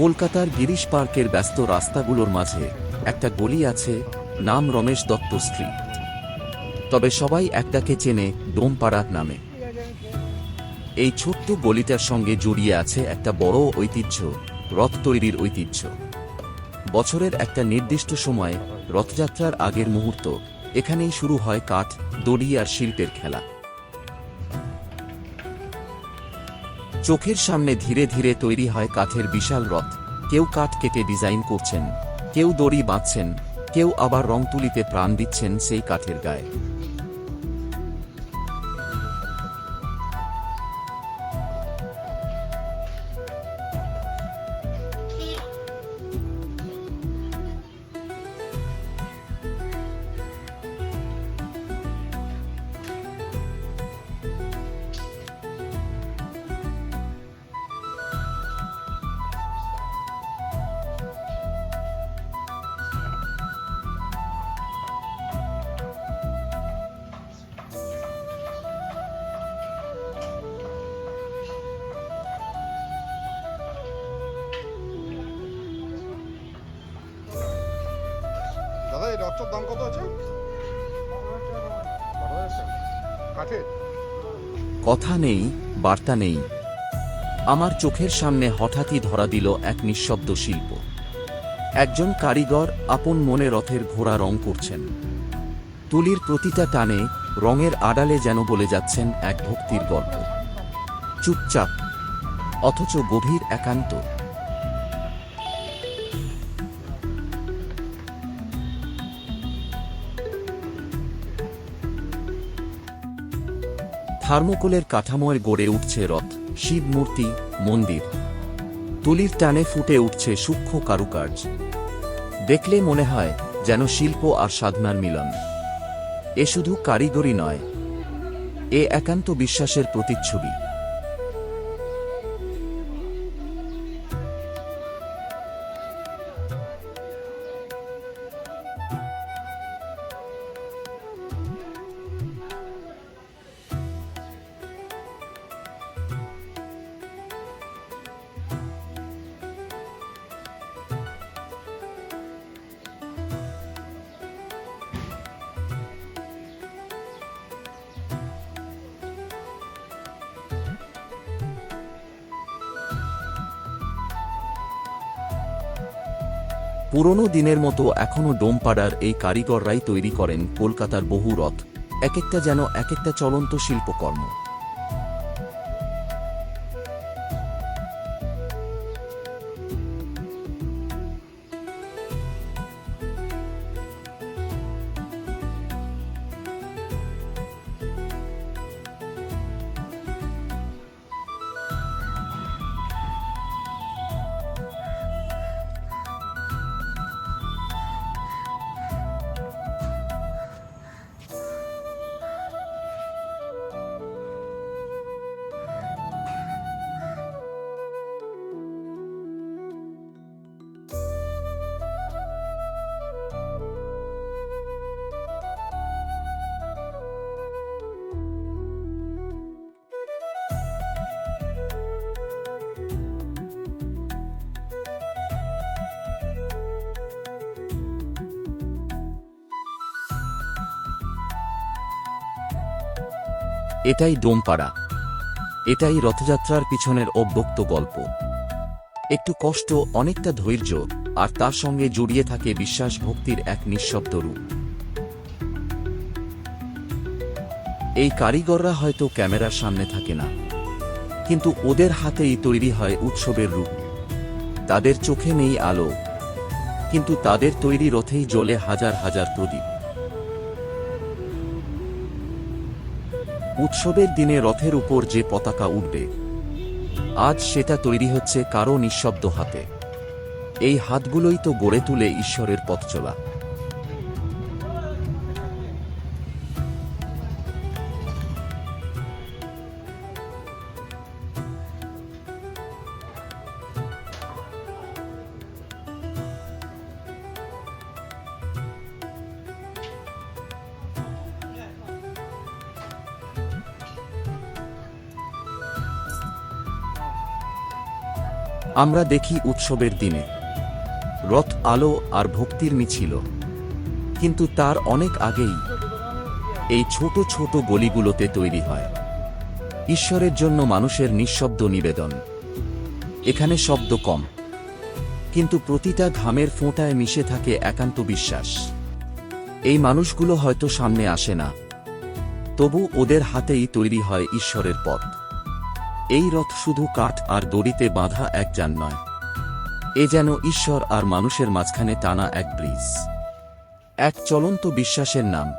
কলকাতার গিরিশ পার্কের ব্যস্ত রাস্তাগুলোর মাঝে একটা গলি আছে, নাম রমেশ দত্ত স্ট্রিট তবে সবাই একটাকে চেনে ডোমপাড়া নামে। এই ছোট্ট গলিটার সঙ্গে জড়িয়ে আছে একটা বড় ঐতিহ্য, রথ তৈরির ঐতিহ্য। বছরের একটা নির্দিষ্ট সময়ে রথযাত্রার আগের মুহূর্ত, এখানেই শুরু হয় কাঠ, দড়ি আর শিল্পের খেলা। চোখের সামনে ধীরে ধীরে তৈরি হয় কাঠের বিশাল রথ। কেউ কাঠ কেটে ডিজাইন করছেন, কেউ দড়ি বাঁধছেন, কেউ আবার রং তুলিতে প্রাণ দিচ্ছেন সেই কাঠের গায়ে। দাম কত আছে? কথা নেই, বার্তা নেই। আমার চোখের সামনে হঠাৎই ধরা দিল এক নিঃশব্দ শিল্প। একজন কারিগর আপন মনে রথের ঘোড়া রং করছেন। তুলির প্রতিটা টানে রঙের আড়ালে যেন বলে যাচ্ছেন এক ভক্তির গল্প। চুপচাপ, অথচ গভীর একান্ত। থার্মোকোলের কাঠামোয় গড়ে উঠছে রথ, শিব মূর্তি, মন্দির। তুলির টানে ফুটে উঠছে সূক্ষ্ম কারুকার্য। দেখলে মনে হয় যেন শিল্প আর সাধনার মিলন। এ শুধু কারিগরি নয়, এ একান্ত বিশ্বাসের প্রতিচ্ছবি। পুরনো দিনের মতো এখনও ডোমপাড়ার এই কারিগররাই তৈরি করেন কলকাতার বহু রথ এক একটা যেন এক একটা চলন্ত শিল্পকর্ম। এটাই ডোমপাড়া। এটাই রথযাত্রার পিছনের অব্যক্ত গল্প। একটু কষ্ট, অনেকটা ধৈর্য, আর তার সঙ্গে জড়িয়ে থাকে বিশ্বাস ভক্তির এক নিঃশব্দ রূপ। এই কারিগররা হয়তো ক্যামেরার সামনে থাকে না, কিন্তু ওদের হাতেই তৈরি হয় উৎসবের রূপ। তাদের চোখে নেই আলো, কিন্তু তাদের তৈরি রথেই জ্বলে হাজার হাজার প্রদীপ। উৎসবের দিনে রথের উপর যে পতাকা উঠবে আজ সেটা তৈরি হচ্ছে কারও নিঃশব্দ হাতে। এই হাতগুলোই তো গড়ে তুলে ঈশ্বরের পথ চলা আমরা দেখি উৎসবের দিনে। রথ আলো আর ভক্তির মিছিল। কিন্তু তার অনেক আগেই এই ছোট ছোট গলিগুলোতে তৈরি হয়। ঈশ্বরের জন্য মানুষের নিঃশব্দ নিবেদন। এখানে শব্দ কম। কিন্তু প্রতিটা ঘামের ফোঁটায় মিশে থাকে একান্ত বিশ্বাস। এই মানুষগুলো হয়তো সামনে আসে না। তবু ওদের হাতেই তৈরি হয় ঈশ্বরের পথ। এই রথ শুধু কাঠ আর দড়িতে বাঁধা এক যান নয়। এ যেন ঈশ্বর আর মানুষের মাঝখানে টানা এক ব্রিজ। এক চলন্ত বিশ্বাসের নাম।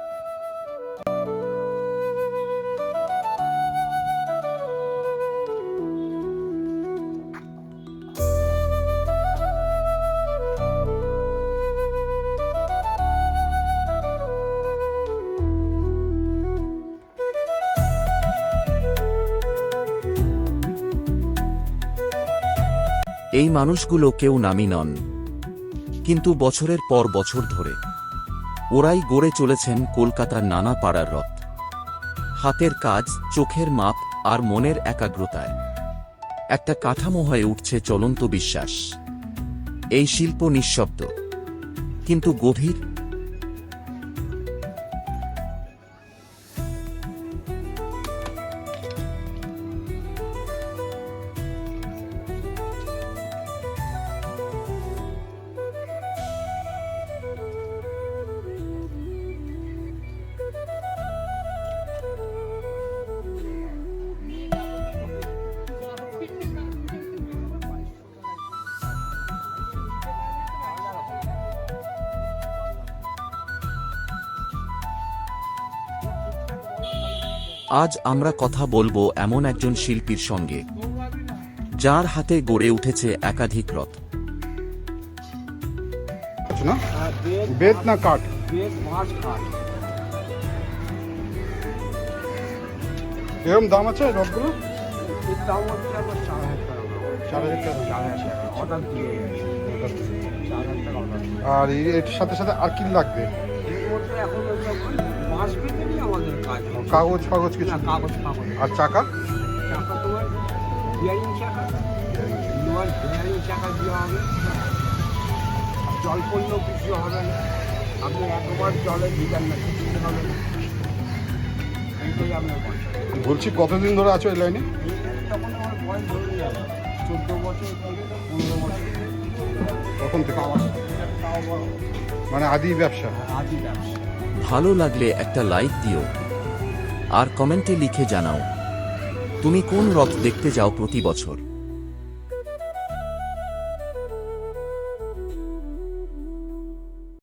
এই মানুষগুলো কেউ নামি নন। কিন্তু বছরের পর বছর ধরে, ওরাই গড়ে চলেছেন কলকাতার নানা পাড়ার রথ। হাতের কাজ, চোখের মাপ আর মনের একাগ্রতায়। একটা কাঠামো হয়ে উঠছে চলন্ত বিশ্বাস। এই শিল্প নিঃশব্দ, কিন্তু গভীর আজ আমরা কথা বলব এমন একজন শিল্পীর সঙ্গে, যার হাতে গড়ে উঠেছে একাধিক রথ। দাম আর এর সাথে সাথে আর কি লাগবে? এখন মাছ আমাদের কাজ কাগজ ফাগজ কিছু? কাগজ আর চাকা? চাকা তোমার বিয়ারিং চাকা। লোয়ার বিয়ারিং চাকা দেওয়া হবে। কিছু হবে না। আপনি একবার জলে ভিজান না কিছু হবে না। এইটাই আপনার বলছি কতদিন ধরে আছো এই লাইনে? তখন আমার বয়স ধরে যাবে চোদ্দ বছর থেকে পনেরো বছর। তখন থেকে? মানে আদি ব্যবসা। আদি ব্যবসা। ভালো লাগলে একটা লাইক দিও। আর কমেন্টে লিখে জানাও তুমি কোন রথ দেখতে যাও প্রতি বছর?